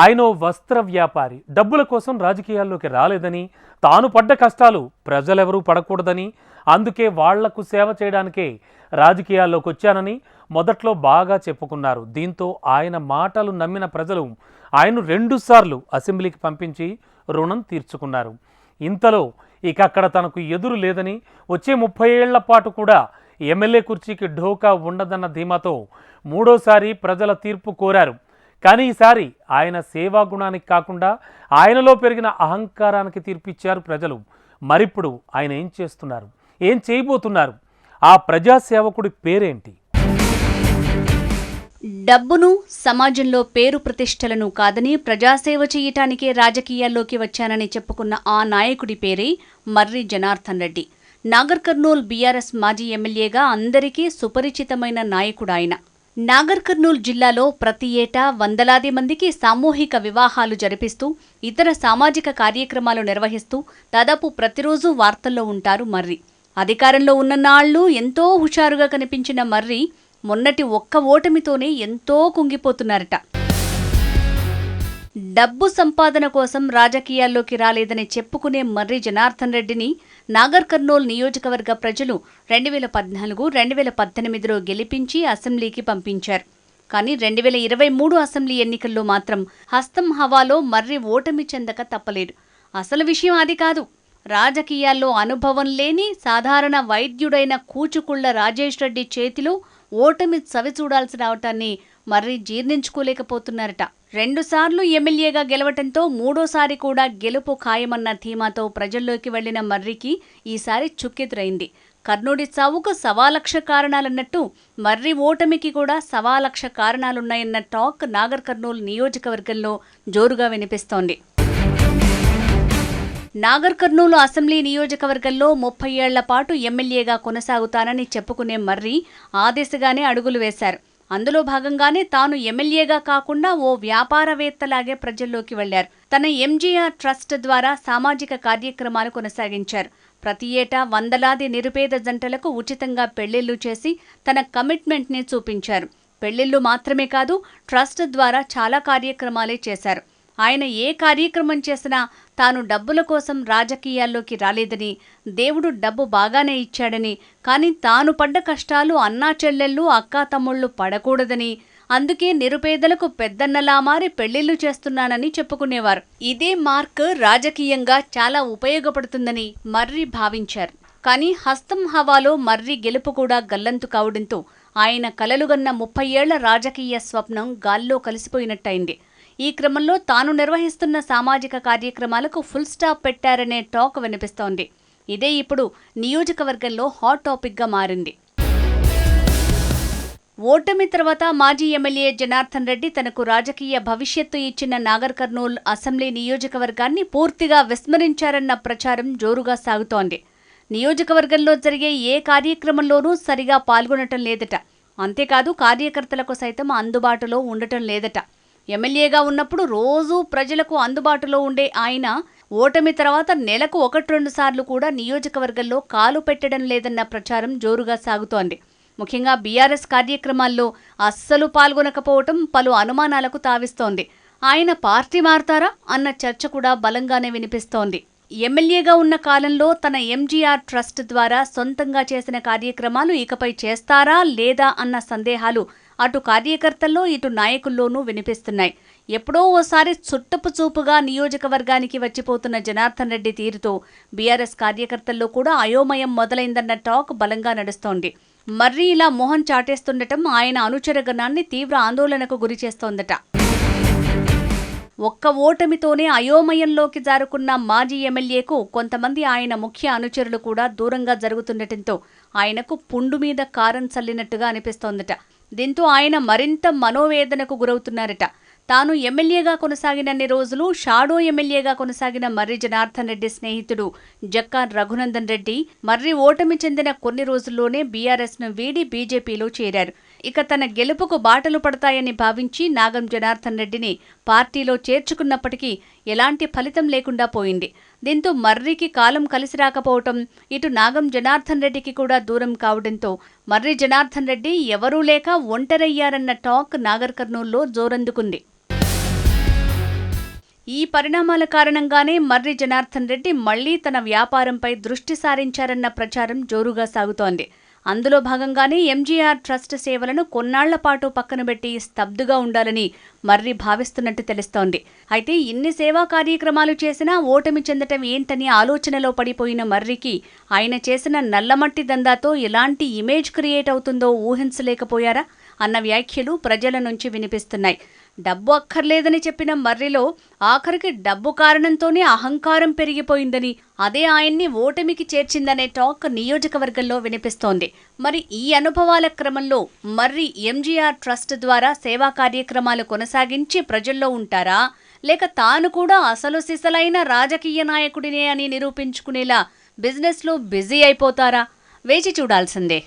ఆయన ఓ వస్త్ర వ్యాపారి. డబ్బుల కోసం రాజకీయాల్లోకి రాలేదని తాను పడ్డ కష్టాలు ప్రజలెవరూ పడకూడదని అందుకే వాళ్ళకు సేవ చేయడానికే రాజకీయాల్లోకి వచ్చానని మొదట్లో బాగా చెప్పుకున్నారు. దీంతో ఆయన మాటలు నమ్మిన ప్రజలు ఆయన రెండుసార్లు అసెంబ్లీకి పంపించి రుణం తీర్చుకున్నారు. ఇంతలో ఇక అక్కడ తనకు ఎదురు లేదని వచ్చే ముప్పై ఏళ్ళ పాటు కూడా ఎమ్మెల్యే కుర్చీకి ఢోకా ఉండదన్న ధీమాతో మూడోసారి ప్రజల తీర్పు కోరారు. కానీ ఈసారి ఆయన సేవా గుణానికి కాకుండా ఆయనలో పెరిగిన అహంకారానికి తీర్పిచ్చారు ప్రజలు. మరిప్పుడు ఆయన ఏం చేస్తున్నారు? ఏం చేయబోతున్నారు? ఆ ప్రజాసేవకుడి పేరేంటి? డబ్బును సమాజంలో పేరు ప్రతిష్టలను కాదని ప్రజాసేవ చేయటానికే రాజకీయాల్లోకి వచ్చానని చెప్పుకున్న ఆ నాయకుడి పేరే మర్రి జనార్దన్ రెడ్డి. నాగర్ కర్నూల్ బీఆర్ఎస్ మాజీ ఎమ్మెల్యేగా అందరికీ సుపరిచితమైన నాయకుడాయన నాగర్ కర్నూలు జిల్లాలో ప్రతి ఏటా వందలాది మందికి సామూహిక వివాహాలు జరిపిస్తూ ఇతర సామాజిక కార్యక్రమాలు నిర్వహిస్తూ దాదాపు ప్రతిరోజు వార్తల్లో ఉంటారు మర్రి. అధికారంలో ఉన్న నాళ్ళు ఎంతో హుషారుగా కనిపించిన మర్రి మొన్నటి ఒక్క ఓటమితోనే ఎంతో కుంగిపోతున్నారట. డబ్బు సంపాదన కోసం రాజకీయాల్లోకి రాలేదని చెప్పుకునే మర్రి జనార్దన్ రెడ్డిని నాగర్ కర్నూల్ నియోజకవర్గ ప్రజలు రెండు వేల పద్నాలుగు రెండు వేల పద్దెనిమిదిలో గెలిపించి అసెంబ్లీకి పంపించారు. కానీ రెండు వేల ఇరవై మూడు అసెంబ్లీ ఎన్నికల్లో మాత్రం హస్తం హవాలో మర్రి ఓటమి చెందక తప్పలేదు. అసలు విషయం అది కాదు. రాజకీయాల్లో అనుభవం లేని సాధారణ వైద్యుడైన కూచుకుళ్ళ రాజేష్ రెడ్డి చేతిలో ఓటమి చవి చూడాల్సి రావటాన్ని మర్రి జీర్ణించుకోలేకపోతున్నారట. రెండుసార్లు ఎమ్మెల్యేగా గెలవటంతో మూడోసారి కూడా గెలుపు ఖాయమన్న ధీమాతో ప్రజల్లోకి వెళ్ళిన మర్రికి ఈసారి చుక్కెదురైంది. కర్నూడి చావుకు సవాలక్ష కారణాలన్నట్టు మర్రి ఓటమికి కూడా సవాలక్ష కారణాలున్నాయన్న టాక్ నాగర్ కర్నూలు నియోజకవర్గంలో జోరుగా వినిపిస్తోంది. నాగర్ కర్నూలు అసెంబ్లీ నియోజకవర్గంలో ముప్పై ఏళ్ళ పాటు ఎమ్మెల్యేగా కొనసాగుతానని చెప్పుకునే మర్రి ఆ దిశగానే అడుగులు వేశారు. అందులో భాగంగానే తాను ఎమ్మెల్యేగా కాకుండా ఓ వ్యాపారవేత్తలాగే ప్రజల్లోకి వెళ్ళారు. తన ఎంజీఆర్ ట్రస్ట్ ద్వారా సామాజిక కార్యక్రమాలు కొనసాగించారు. ప్రతి ఏటా వందలాది నిరుపేద జంటలకు ఉచితంగా పెళ్ళిళ్ళు చేసి తన కమిట్మెంట్ని చూపించారు. పెళ్ళిళ్ళు మాత్రమే కాదు ట్రస్ట్ ద్వారా చాలా కార్యక్రమాలే చేశారు. ఆయన ఏ కార్యక్రమం చేసినా తాను డబ్బుల కోసం రాజకీయాల్లోకి రాలేదని దేవుడు డబ్బు బాగానే ఇచ్చాడని కానీ తాను పడ్డ కష్టాలు అన్నా చెల్లెళ్ళు అక్కా తమ్ముళ్ళు పడకూడదని అందుకే నిరుపేదలకు పెద్దన్నలా మారి పెళ్ళిళ్ళు చేస్తున్నానని చెప్పుకునేవారు. ఇదే మార్క్ రాజకీయంగా చాలా ఉపయోగపడుతుందని మర్రి భావించారు. కానీ హస్తం హవాలో మర్రి గెలుపు కూడా గల్లంతు కావడంతో ఆయన కలలుగన్న ముప్పై ఏళ్ళ రాజకీయ స్వప్నం గాల్లో కలిసిపోయినట్టయింది. ఈ క్రమంలో తాను నిర్వహిస్తున్న సామాజిక కార్యక్రమాలకు ఫుల్ స్టాప్ పెట్టారనే టాక్ వినిపిస్తోంది. ఇదే ఇప్పుడు నియోజకవర్గంలో హాట్ టాపిక్గా మారింది. ఓటమి తర్వాత మాజీ ఎమ్మెల్యే జనార్దన్ రెడ్డి తనకు రాజకీయ భవిష్యత్తు ఇచ్చిన నాగర్ కర్నూల్ అసెంబ్లీ నియోజకవర్గాన్ని పూర్తిగా విస్మరించారన్న ప్రచారం జోరుగా సాగుతోంది. నియోజకవర్గంలో జరిగే ఏ కార్యక్రమంలోనూ సరిగా పాల్గొనటం లేదట. అంతేకాదు కార్యకర్తలకు సైతం అందుబాటులో ఉండటం లేదట. ఎమ్మెల్యేగా ఉన్నప్పుడు రోజూ ప్రజలకు అందుబాటులో ఉండే ఆయన ఓటమి తర్వాత నెలకు ఒకటి రెండు సార్లు కూడా నియోజకవర్గంలో కాలు పెట్టడం లేదన్న ప్రచారం జోరుగా సాగుతోంది. ముఖ్యంగా బీఆర్ఎస్ కార్యక్రమాల్లో అస్సలు పాల్గొనకపోవటం పలు అనుమానాలకు తావిస్తోంది. ఆయన పార్టీ మారతారా? అన్న చర్చ కూడా బలంగానే వినిపిస్తోంది. ఎమ్మెల్యేగా ఉన్న కాలంలో తన ఎంజీఆర్ ట్రస్ట్ ద్వారా సొంతంగా చేసిన కార్యక్రమాలు ఇకపై చేస్తారా లేదా అన్న సందేహాలు అటు కార్యకర్తల్లో ఇటు నాయకుల్లోనూ వినిపిస్తున్నాయి. ఎప్పుడో ఓసారి చుట్టపు చూపుగా నియోజకవర్గానికి వచ్చిపోతున్న జనార్దన్ రెడ్డి తీరుతో బీఆర్ఎస్ కార్యకర్తల్లో కూడా అయోమయం మొదలైందన్న టాక్ బలంగా నడుస్తోంది. మర్రి ఇలా మొహం చాటేస్తుండటం ఆయన అనుచరగణాన్ని తీవ్ర ఆందోళనకు గురి చేస్తోందట ఒక్క ఓటమితోనే అయోమయంలోకి జారుకున్న మాజీ ఎమ్మెల్యేకు కొంతమంది ఆయన ముఖ్య అనుచరులు కూడా దూరంగా జరుగుతుండటంతో ఆయనకు పుండు మీద కారం చల్లినట్టుగా అనిపిస్తోందట. దీంతో ఆయన మరింత మనోవేదనకు గురవుతున్నారట. తాను ఎమ్మెల్యేగా కొనసాగినన్ని రోజులు షాడో ఎమ్మెల్యేగా కొనసాగిన మర్రి జనార్దన్ రెడ్డి స్నేహితుడు జక్కాన్ రఘునందన్ రెడ్డి మర్రి ఓటమి చెందిన కొన్ని రోజుల్లోనే బీఆర్ఎస్ను వీడి బీజేపీలో చేరారు. ఇక తన గెలుపుకు బాటలు పడతాయని భావించి నాగం జనార్దన్ రెడ్డిని పార్టీలో చేర్చుకున్నప్పటికీ ఎలాంటి ఫలితం లేకుండా పోయింది. దీంతో మర్రికి కాలం కలిసి రాకపోవటం ఇటు నాగం జనార్దన్ రెడ్డికి కూడా దూరం కావడంతో మర్రి జనార్దన్ రెడ్డి ఎవరూ లేక ఒంటరయ్యారన్న టాక్ నాగర్ కర్నూల్లో జోరందుకుంది. ఈ పరిణామాల కారణంగానే మర్రి జనార్దన్ రెడ్డి మళ్ళీ తన వ్యాపారంపై దృష్టి సారించారన్న ప్రచారం జోరుగా సాగుతోంది. అందులో భాగంగానే ఎంజీఆర్ ట్రస్ట్ సేవలను కొన్నాళ్ళ పాటు పక్కన పెట్టి స్తబ్దుగా ఉండాలని మర్రి భావిస్తున్నట్టు తెలుస్తోంది. అయితే ఇన్ని సేవా కార్యక్రమాలు చేసినా ఓటమి చెందటం ఏంటని ఆలోచనలో పడిపోయిన మర్రికి ఆయన చేసిన నల్లమట్టి దందాతో ఎలాంటి ఇమేజ్ క్రియేట్ అవుతుందో ఊహించలేకపోయారా? అన్న వ్యాఖ్యలు ప్రజల నుంచి వినిపిస్తున్నాయి. డబ్బు అక్కర్లేదని చెప్పిన మర్రిలో ఆఖరికి డబ్బు కారణంతోనే అహంకారం పెరిగిపోయిందని అదే ఆయన్ని ఓటమికి చేర్చిందనే టాక్ నియోజకవర్గంలో వినిపిస్తోంది. మరి ఈ అనుభవాల క్రమంలో మర్రి ఎంజీఆర్ ట్రస్ట్ ద్వారా సేవా కార్యక్రమాలు కొనసాగించి ప్రజల్లో ఉంటారా? లేక తాను కూడా అసలు సిసలైన రాజకీయ నాయకుడినే అని నిరూపించుకునేలా బిజినెస్లో బిజీ అయిపోతారా? వేచి చూడాల్సిందే.